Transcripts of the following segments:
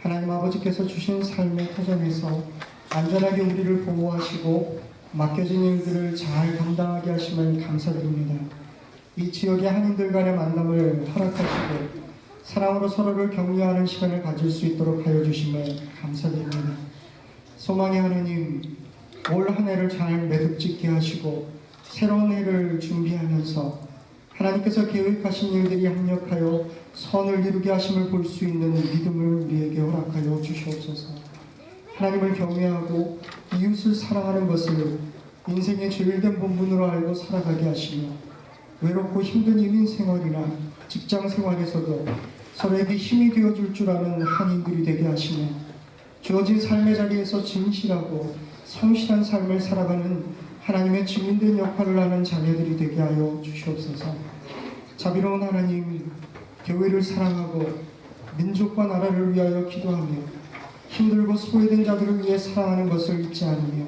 하나님 아버지께서 주신 삶의 터전에서 안전하게 우리를 보호하시고 맡겨진 일들을 잘 감당하게 하심을 감사드립니다. 이 지역의 한인들 간의 만남을 허락하시고 사랑으로 서로를 격려하는 시간을 가질 수 있도록 하여 주심을 감사드립니다. 소망의 하나님, 올 한 해를 잘 매듭짓게 하시고 새로운 해를 준비하면서 하나님께서 계획하신 일들이 합력하여 선을 이루게 하심을 볼 수 있는 믿음을 우리에게 허락하여 주시옵소서. 하나님을 경외하고 이웃을 사랑하는 것을 인생의 죄일된 본분으로 알고 살아가게 하시며 외롭고 힘든 이민 생활이나 직장 생활에서도 서로에게 힘이 되어줄 줄 아는 한인들이 되게 하시며 주어진 삶의 자리에서 진실하고 성실한 삶을 살아가는 하나님의 증인된 역할을 하는 자녀들이 되게 하여 주시옵소서. 자비로운 하나님, 교회를 사랑하고 민족과 나라를 위하여 기도하며 힘들고 소외된 자들을 위해 사랑하는 것을 잊지 않으며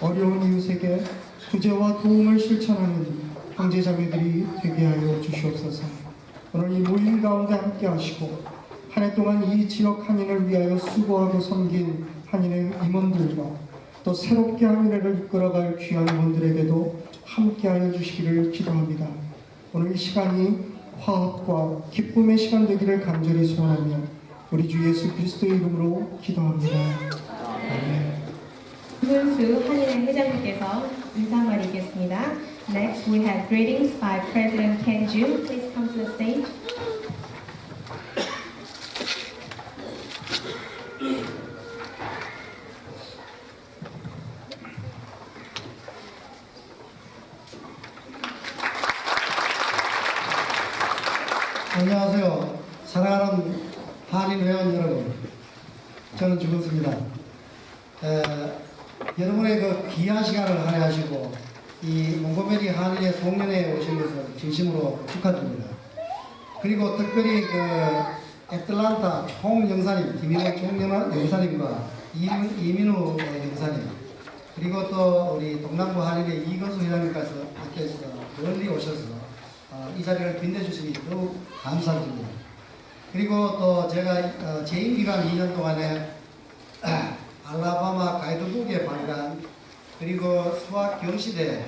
어려운 이웃에게 구제와 도움을 실천하는 형제자매들이 되게 하여 주시옵소서. 오늘 이 모임 가운데 함께 하시고 한 해 동안 이 지역 한인을 위하여 수고하고 섬긴 한인의 임원들과 또 새롭게 한인회를 이끌어갈 귀한 분들에게도 함께하여 주시기를 기도합니다. 오늘 이 시간이 화합과 기쁨의 시간 되기를 간절히 소원하며 우리 주 예수 그리스도의 이름으로 기도합니다. 아멘. 김문수 한인회 회장님께서 인사 말이겠습니다. Next, we have greetings by President Ken Ju. Please come to the stage. 안녕하세요. 사랑하는 한인 회원 여러분. 저는 주근수입니다. 에, 여러분의 그 귀한 시간을 할애하시고 이 몽고메리 한인의 송년회에 오신 것을 진심으로 축하드립니다. 특별히 그 애틀란타 총영사님 김인호 총영사님과 이민- 이민우 영사님 그리고 또 우리 동남부 한인의 이건수 회장님께서 밖에서 멀리 오셔서 어, 이 자리를 빛내주시니 더욱 감사드립니다. 그리고 또 제가 어, 재임 기간 2년 동안에 알라바마 가이드북에 발간 그리고 수학 경시대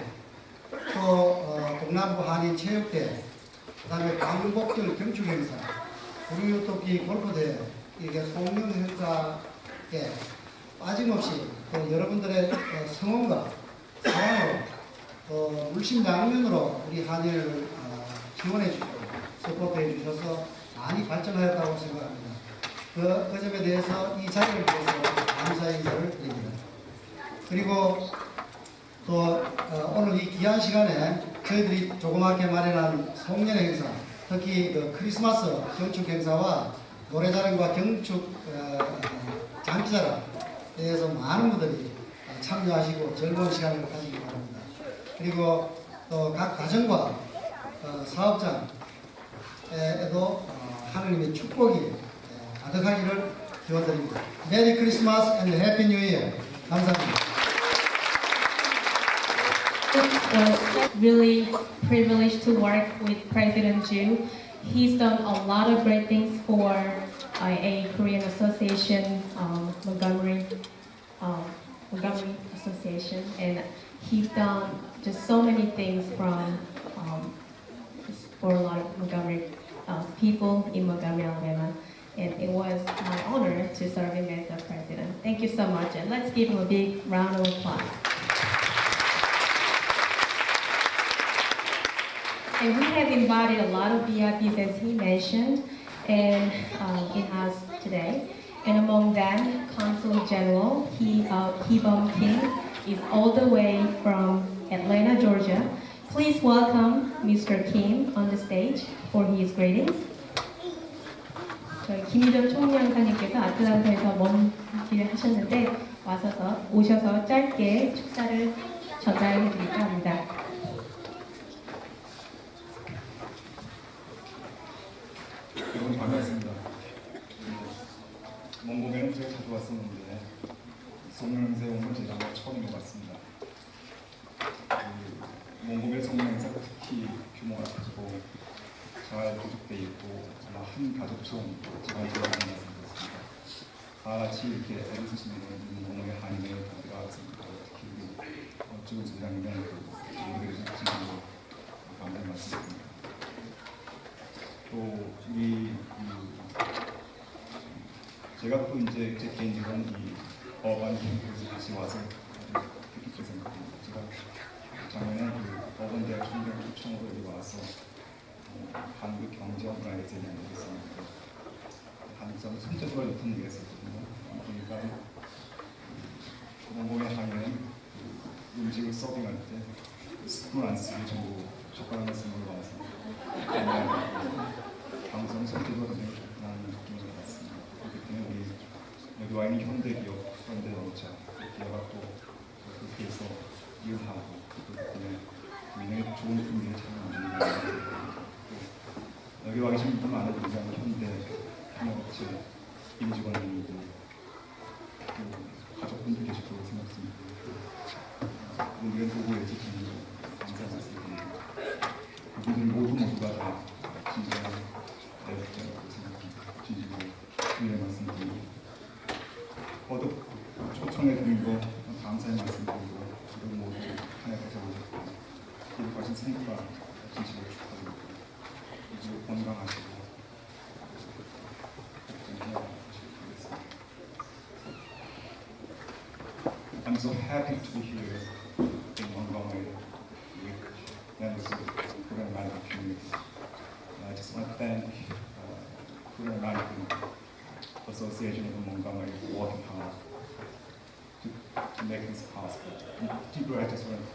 또 어, 동남부 한인 체육대 그 다음에 광복절 경축 행사 구류토끼 골프대회 이게 송영 행사에 빠짐없이 또 여러분들의 어, 성원과 사랑으로 또 물심양면으로 우리 한일을 어, 지원해 주시고 서포트해 주셔서 많이 발전하였다고 생각합니다. 그, 그 점에 대해서 이 자리를 빌어서 감사 인사를 드립니다. 그리고 또 어, 오늘 이 귀한 시간에 저희들이 조그맣게 마련한 송년 행사, 특히 그 크리스마스 경축 행사와 노래자랑과 경축 어, 어, 장기자랑에 대해서 많은 분들이 어, 참여하시고 즐거운 시간을 가지기 바랍니다. 그리고 또 각 가정과 어, 사업장에도 어, 하느님의 축복이 예, 가득하기를 기원드립니다. 메리 크리스마스 앤 해피 뉴 이어. 감사합니다. Was really privileged to work with President Ju. He's done a lot of great things for uh, a Korean association, um, Montgomery, um, Montgomery Association, and he's done just so many things from um, for a lot of Montgomery uh, people in Montgomery, Alabama. And it was my honor to serve him as the president. Thank you so much, and let's give him a big round of applause. And we have invited a lot of VIPs, as he mentioned, and um, in-house today. And among them, Consul General Hee uh, Hee-Bum Kim is all the way from Atlanta, Georgia. Please welcome Mr. Kim on the stage for his greetings. 저희 김희정 총무장사님께서 아틀란타에서 먼 길을 하셨는데 와서서 오셔서 짧게 축사를 전달해 드릴까 합니다. 송영세 온 건 제가 처음인 것 같습니다. 그 몽고의 송영사가 특히 규모가 크고 잘 구축돼 있고 정말 한 가족처럼 잘 돌아가는 것 같습니다. 다 같이 이렇게 애를 쓰시는 몽고의 한인의 들어가서 특히 우리 어쭈 소장님의 그 우리를 지키는 감사의 말씀드립니다. 또이 제가 또 이제 제 개인적으로는 이 어반 캠프에서 다시 와서 듣기 생각합니다. 제가 작년에 그 어반 대학 총장 초청으로 여기 와서 어, 한국 경제 문화에 대해 모르겠었는데 한국 사람 선제적으로 높은 일을 했었거든요. 그러니까 공공의 그 음식을 서빙할 때 스푼 안 쓰고 전부 젓가락만 쓰는 걸로 와서 방송 선택으로 나는 느낌을 받았습니다. 그렇기 때문에 우리 여기 와 있는 현대 기업, 현대 영차 기업과 또 그렇게 해서 그렇기 때문에 굉장히 좋은 찾는 또 여기 와 계신 분들 많은 분들 현대 협업체 임직원들도 또 가족분들 계실 거라고 생각합니다. 우리가 보고 지키는 감사 말씀드립니다. 그분들 모두 모두가 다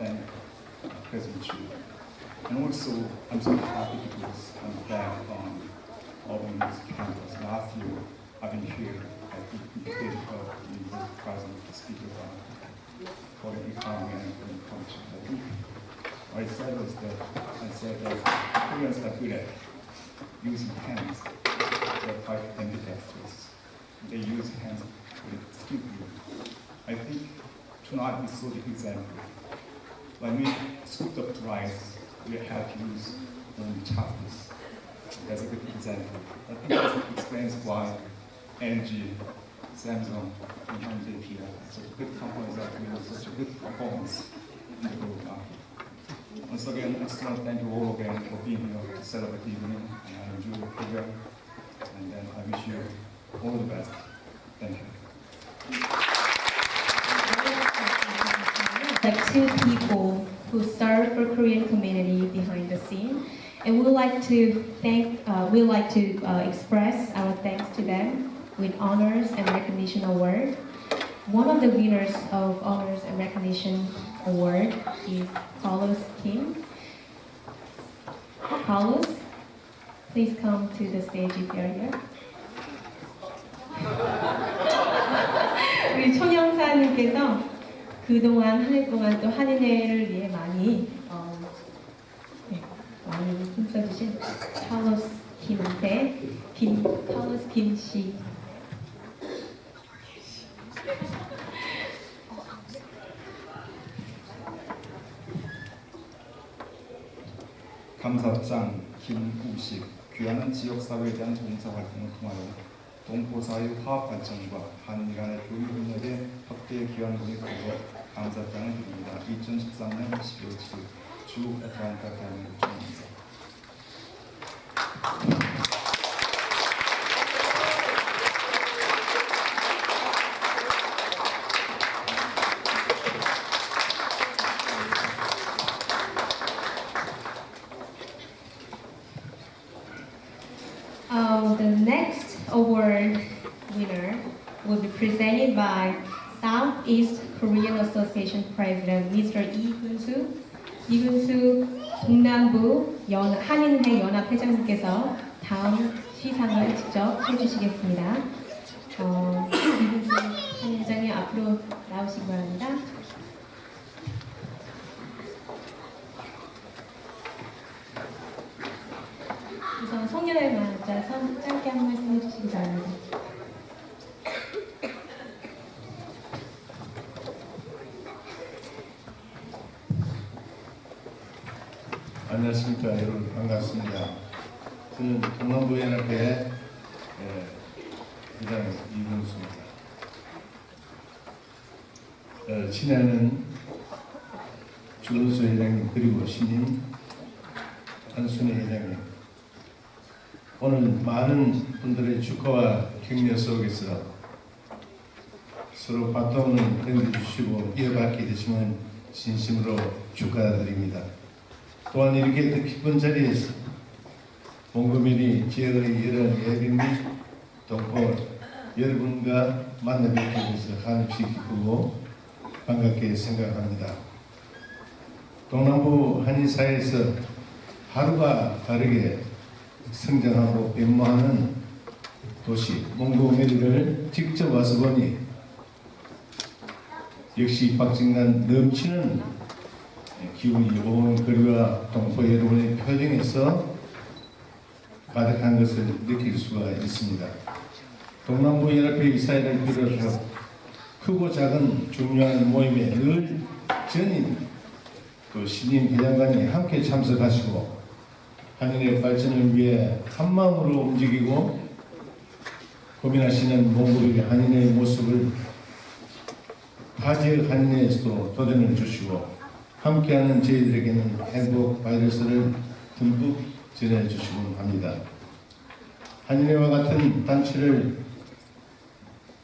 thank uh, President Chu. And also, I'm so happy because I'm back on Auburn Music campus. Last year, I've been here at the invitation of the President, the Speaker of for the economy and for the culture. I think what I said was that I said that Koreans are good at using hands. They're quite ambidextrous. They use hands with skillfully. I think tonight we saw the example. When we scoop up the rice, we have to use only chopsticks. That's a good example. I think that explains why LG, Samsung, and Hyundai Kia, such good companies are doing such a good performance in the global market. Once again, I just want to thank you all again for being here to celebrate the evening and I enjoy the program. And then I wish you all the best. Thank you. Like two people who serve for Korean community behind the scene, and we would like to thank, uh, we would like to uh, express our thanks to them with honors and recognition award. One of the winners of honors and recognition award is Carlos Kim. Carlos, please come to the stage if you're here. 우리 총영사님께서 그동안 한 해 동안 또 한인회를 위해 많이 어, 네, 많이 힘써주신 칼로스 김한테 김 칼로스 김씨. 감사장 김우식 귀하는 지역사회에 대한 봉사활동을 통하여 동포사회 화합 발전과 한일 간의 교류 협력에 확대에 기여한 분이 크고 감사장을 드립니다. 2013년 12월 7일 주 애틀란타 대한민국 총영사 Uh, the next award winner will be presented by Southeast Korean Association President Mr. Lee Gun-soo. 이 군수 동남부 연, 한인회 연합 회장님께서 다음 시상을 직접 해주시겠습니다. 어, 이군수 한인회장님 앞으로 나오시기 바랍니다. 우선 송년회 맞아서 짧게 한 말씀 해주시기 바랍니다. 안녕하십니까 여러분 반갑습니다. 저는 동남부연합회 예, 회장 이근수입니다. 어, 친애는 주은수 회장님 그리고 신임 한순희 회장님 오늘 많은 분들의 축하와 격려 속에서 서로 바통을 던져주시고 이어받게 되시면 진심으로 축하드립니다. 또한 이렇게 또 기쁜 자리에서 몽고메리 지역의 여러 예비 및 동포 여러분과 만나 뵙게 돼서 한없이 기쁘고 반갑게 생각합니다. 동남부 한인사회에서 하루가 다르게 성장하고 변모하는 도시 몽고메리를 직접 와서 보니 역시 박진간 넘치는 기운이 온 거리와 동포 여러분의 표정에서 가득한 것을 느낄 수가 있습니다. 동남부 연합회 이사회를 비롯해서 크고 작은 중요한 모임에 늘 전임 또 신임 회장관이 함께 참석하시고 한인의 발전을 위해 한 마음으로 움직이고 고민하시는 몽골의 한인의 모습을 타지역 한인회에서도 도전을 주시고 함께하는 저희들에게는 행복 바이러스를 듬뿍 전해 주시곤 합니다. 한인회와 같은 단체를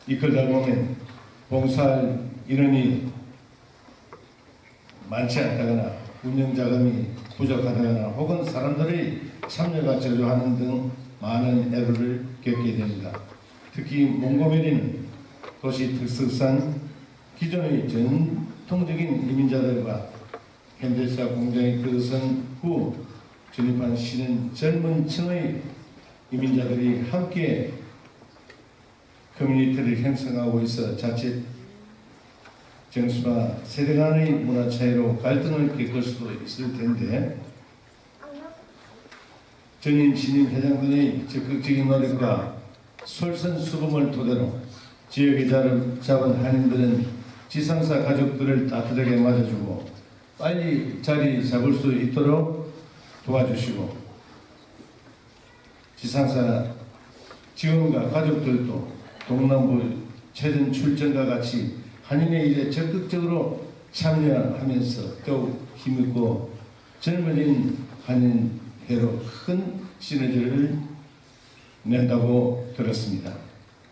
이끌다 보면 봉사할 인원이 많지 않다거나 운영 자금이 부족하다거나 혹은 사람들의 참여가 저조하는 등 많은 애로를 겪게 됩니다. 특히 몽고메리는 도시 특성상 기존의 전통적인 이민자들과 현대차 공장에 들어선 후 전입한 시는 젊은 층의 이민자들이 함께 커뮤니티를 형성하고 있어 자칫 정수나 세대 간의 문화 차이로 갈등을 겪을 수도 있을 텐데 전임 신임 회장 등의 적극적인 노력과 솔선수범을 토대로 지역에 자리 잡은 한인들은 지상사 가족들을 따뜻하게 맞아주고 빨리 자리 잡을 수 있도록 도와주시고 지상사 지원과 가족들도 동남부 최근 출전과 같이 한인의 일에 적극적으로 참여하면서 더욱 힘있고 젊은인 한인회로 큰 시너지를 낸다고 들었습니다.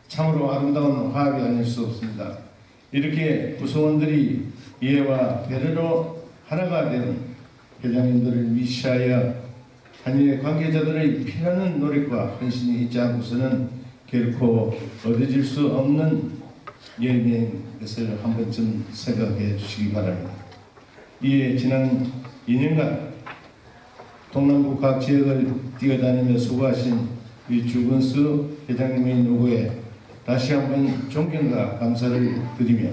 참으로 아름다운 화합이 아닐 수 없습니다. 이렇게 구성원들이 이해와 배려로 하나가 되는 회장님들을 위시하여 한인의 관계자들의 피나는 노력과 헌신이 있지 않고서는 결코 얻어질 수 없는 열매인 것을 한 번쯤 생각해 주시기 바랍니다. 이에 지난 2년간 동남부 각 지역을 뛰어다니며 수고하신 우리 주근수 회장님의 노고에 다시 한번 존경과 감사를 드리며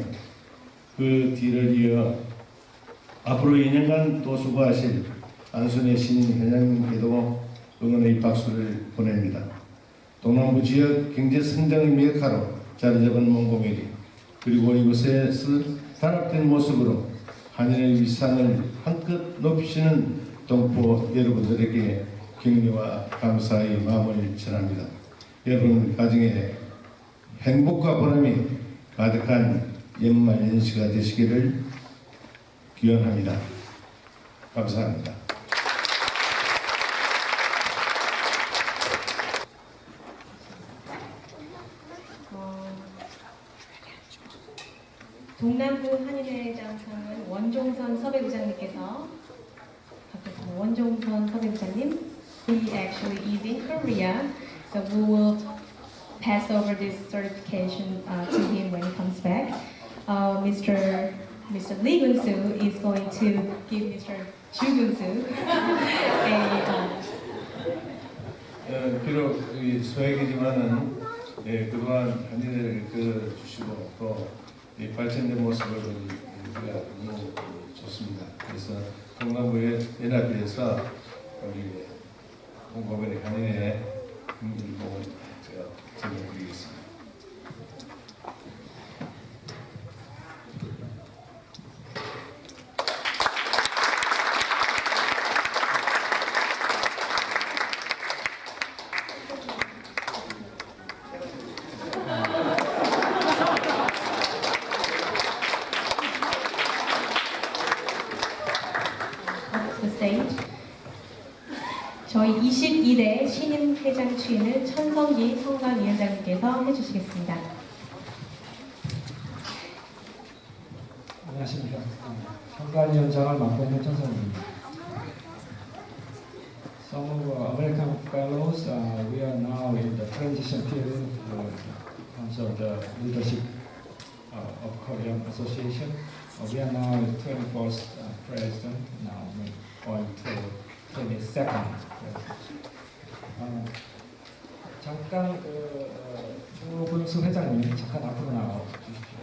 그 뒤를 이어 앞으로 2년간 또 수고하실 안순의 신임 회장님께도 응원의 박수를 보냅니다. 동남부 지역 경제 성장의 메카로 자리 잡은 몽고메리 그리고 이곳에서 단합된 모습으로 한인의 위상을 한껏 높이시는 동포 여러분들에게 격려와 감사의 마음을 전합니다. 여러분 가정에 행복과 보람이 가득한 연말 연시가 되시기를 기원합니다. 감사합니다. 어, 동남부 한인회장상은 원종선 섭외부장님께서 받겠습니다. 원종선 섭외부장님, he actually is in Korea, so we will pass over this certification uh, to him when he comes back. Uh, Mr. Mr. Lee Gun-soo is going to give Mr. Chu Gun-soo a uh, 어, 비록 이 소액이지만은 예, 그동안 한일을 그 주시고 또 이 발전된 모습을 우리가 너무 좋습니다. 그래서 동남부의 연합회에서 우리 홍보변의 한인의 일봉을 제가 전해드리겠습니다. up to the stage. 저희 22대 신임 회장 추인을 천성기 성관위원장님께서 해주시겠습니다. 안녕하십니까. 선관위원장을 맡고 있는 천성입니다. Some of our American fellows, uh, we are now in the transition period uh, in terms of the leadership uh, of Korean Association. Uh, we are now the 21st uh, president, now going to 22nd president. 어, 잠깐 그 어, 주분수 회장님 잠깐 앞으로 나와 주십시오.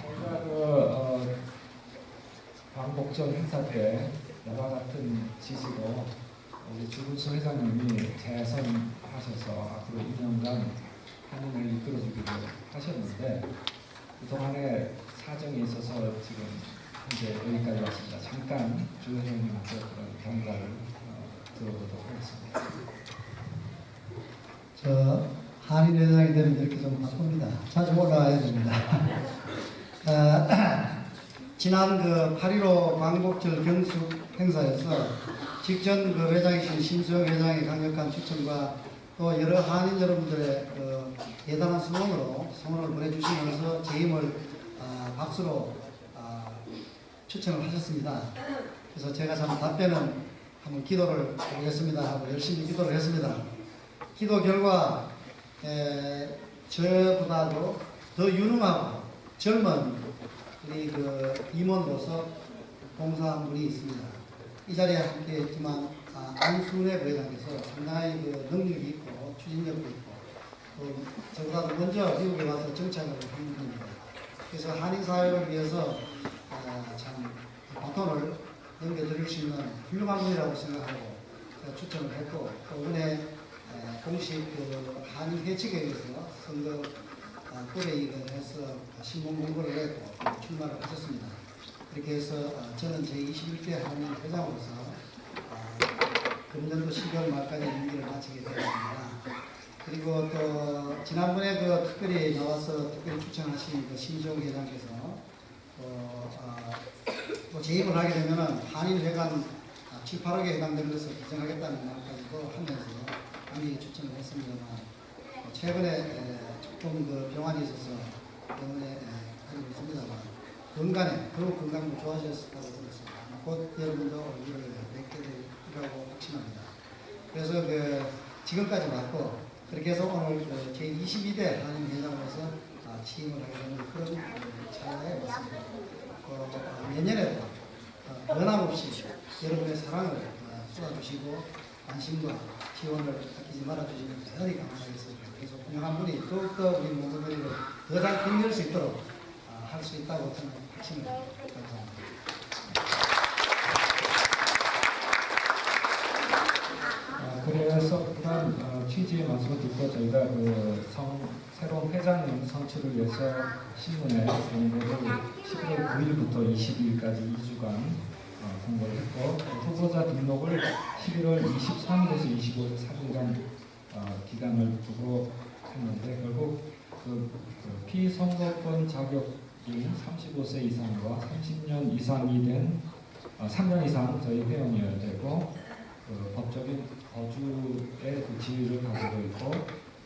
저희가 그 어, 광복절 행사 때 이와 같은 지시로 우리 주문수 회장님이 재선하셔서 앞으로 2년간 한인을 이끌어주기로 하셨는데 그동안에 사정이 있어서 지금 현재 여기까지 왔습니다. 잠깐 주 회장님한테 그런 경과를 어, 들어보도록 하겠습니다. 저 한인 회장이 되면 이렇게 좀 바쁩니다. 자주 올라와야 됩니다. 어, 지난 그 8.15 광복절 경축 행사에서 직전 그 회장이신 심수영 회장의 강력한 추천과 또 여러 한인 여러분들의 그 대단한 성원으로 성원을 보내주시면서 제 힘을 아, 박수로 아, 추천을 하셨습니다. 그래서 제가 참 답변은 한번 기도를 하겠습니다 하고 열심히 기도를 했습니다. 기도 결과 에, 저보다도 더 유능하고 젊은 우리 그 임원으로서 봉사한 분이 있습니다. 이 자리에 함께 있지만 아, 안순애 부회장께서 상당히 그 능력이 있고 추진력도 있고 또 저보다도 먼저 미국에 와서 정착을 한 분입니다. 그래서 한인 사회를 위해서 아, 참 바톤을 넘겨드릴 수 있는 훌륭한 분이라고 생각하고 추천을 했고 또 이번에 에, 공식 그 한인 회칙에 의해서 선거 어, 꼴레이를 해서 신문 공고를 했고 출마를 하셨습니다. 그렇게 해서 어, 저는 제21대 한인 회장으로서 어, 금년도 12월 말까지 임기를 마치게 되었습니다. 그리고 또 지난번에 그 특별히 나와서 특별히 추천하신 그 신종 회장께서 또 재입을 하게 되면은 한인회관 7, 8억에 해당되는 것을 기증하겠다는 말까지도 하면서 많이 추천을 했습니다만 어, 최근에 에, 조금 그 병환이 있어서 병원에 에, 가지고 있습니다만 건강에 더욱 건강도 좋아졌다고 들었습니다. 곧 여러분도 얼굴을 뵙게 되리라고 확신합니다. 그래서 그 지금까지 왔고 그렇게 해서 오늘 그 제22대 한인회장으로서 아, 취임을 하게 되는 그런 그 찰나에 왔습니다. 어, 어, 내년에도 어, 변함없이 여러분의 사랑을 어, 쏟아주시고 관심과 지원을 아끼지 말아주시면 대단히 감사하겠습니다. 그래서 훌륭한 분이 더욱더 우리 모금회를 더잘 빛낼 수 있도록 아, 할수 있다고 저는 확신을 감사합니다. 아, 그래서 그런 어, 취지의 말씀을 듣고 저희가 그 성, 새로운 회장님 선출을 위해서 신문에 공고를 11월 9일부터 20일까지 2주간 어, 공고를 했고 그 후보자 등록을 11월 23일에서 25일 3일간 어, 기간을 두고 했는데 결국 그, 그 피선거권 자격인 35세 이상과 30년 이상이 된 어, 3년 이상 저희 회원이어야 되고 그 법적인 거주의 그 지위를 가지고 있고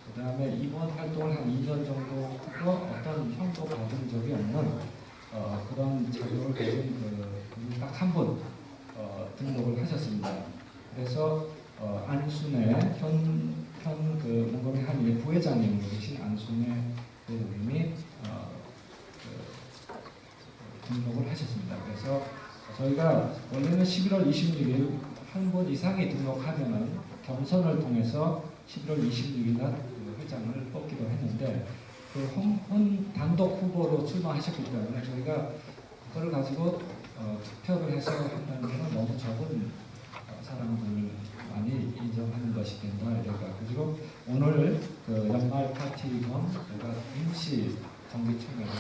그 다음에 이번 활동을 한 2년 정도 또 어떤 형도 받은 적이 없는 어, 그런 자격을 가진 그, 딱 한 분 어, 등록을 하셨습니다. 그래서 어, 안순의 현, 현그 몽골의 한일 부회장님으로 계신 안순의 부회장님이 어, 그, 등록을 하셨습니다. 그래서 저희가 원래는 11월 26일 한 분 이상이 등록하면은 경선을 통해서 11월 26일 날 그 회장을 뽑기로 했는데 그 혼, 혼 단독 후보로 출마하셨기 때문에 저희가 그걸 가지고 어, 투표를 해서 한다는 것은 너무 적은 어, 사람들 많이 인정하는 것이 된다 이래가 그리고 오늘 그 연말 파티 겸 저희가 임시 정기총회를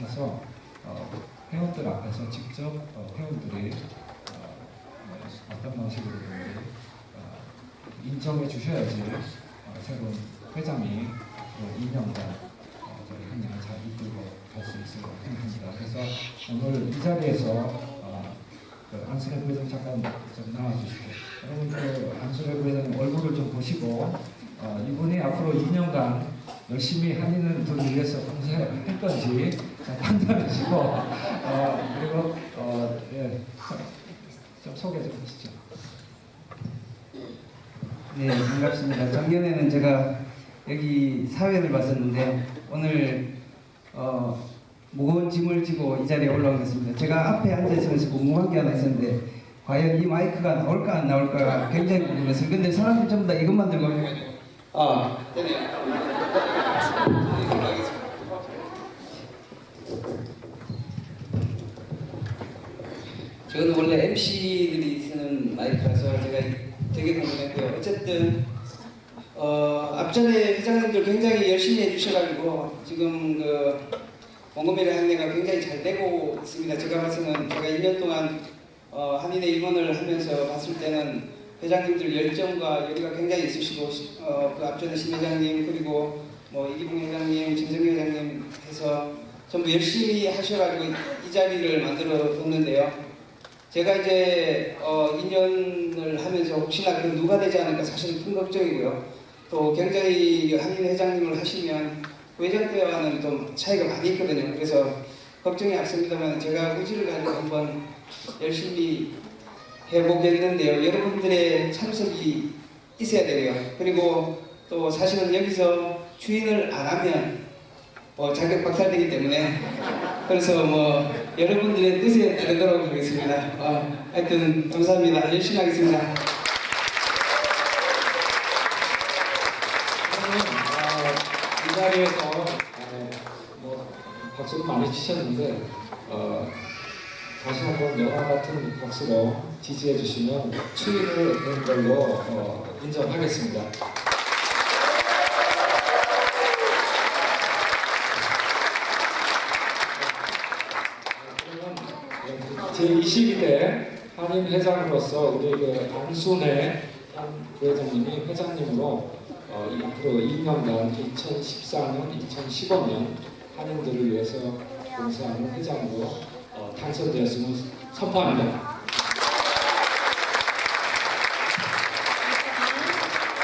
해서 어, 회원들 앞에서 직접 어, 회원들이 어, 어떤 방식으로 어, 인정해 주셔야지 어, 새로운 회장이 어, 2년간 어, 저희 한양을 잘 이끌고 갈 수 있을 것 생각합니다. 그래서 오늘 이 자리에서 어, 그 안순혜 부회장 잠깐 좀 나와주시고 여러분 그 안순혜 부회장님 얼굴을 좀 보시고 어, 이분이 앞으로 2년간 열심히 한인들을 위해서 봉사할 건지 잘 판단하시고 어, 그리고 어, 예, 좀 소개 좀 하시죠. 네, 반갑습니다. 작년에는 제가 여기 사회를 봤었는데 오늘 어, 무거운 짐을 지고 이 자리에 올라온 것입니다. 제가 앞에 앉아 있으면서 궁금한 게 하나 있었는데 과연 이 마이크가 나올까 안 나올까 굉장히 궁금했어요. 근데 사람들이 전부 다 이것만 들고 아, 저는 원래 MC들이 쓰는 마이크라서 제가 되게 궁금했고요. 어쨌든 어, 앞전에 회장님들 굉장히 열심히 해주셔가지고 지금 그 몽고메리 한내가 굉장히 잘 되고 있습니다. 제가 봐서는 제가 1년 동안 어, 한인의 임원을 하면서 봤을 때는 회장님들 열정과 열의가 굉장히 있으시고 어, 그 앞전에 신 회장님 그리고 뭐 이기붕 회장님, 진정희 회장님 해서 전부 열심히 하셔가지고 이 자리를 만들어 뒀는데요. 제가 이제 어, 2년을 하면서 혹시나 그 누가 되지 않을까 사실 큰 걱정이고요. 또 굉장히 한인 회장님을 하시면 회장 때와는 좀 차이가 많이 있거든요. 그래서 걱정이 앞섭니다만 제가 의지를 가지고 한번 열심히 해보겠는데요. 여러분들의 참석이 있어야 되고요. 그리고 또 사실은 여기서 주인을 안 하면 어, 자격 박탈되기 때문에 그래서 뭐 여러분들의 뜻에 따르도록 하겠습니다. 어, 하여튼 감사합니다. 열심히 하겠습니다. 저는 어, 이 자리에서 어, 뭐 박수를 많이 치셨는데 어, 다시 한번 영화 같은 박수로 지지해 주시면 추이를 된 걸로 어, 인정하겠습니다. 제22대 한인 회장으로서 우리 그 안순회 한 부회장님이 회장님으로 어, 이 앞으로 2년간 2014년, 2015년 한인들을 위해서 봉사하는 회장으로 어, 당선되었음을 선포합니다.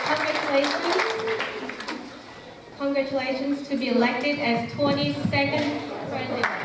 Congratulations. Congratulations to be elected as 22nd president.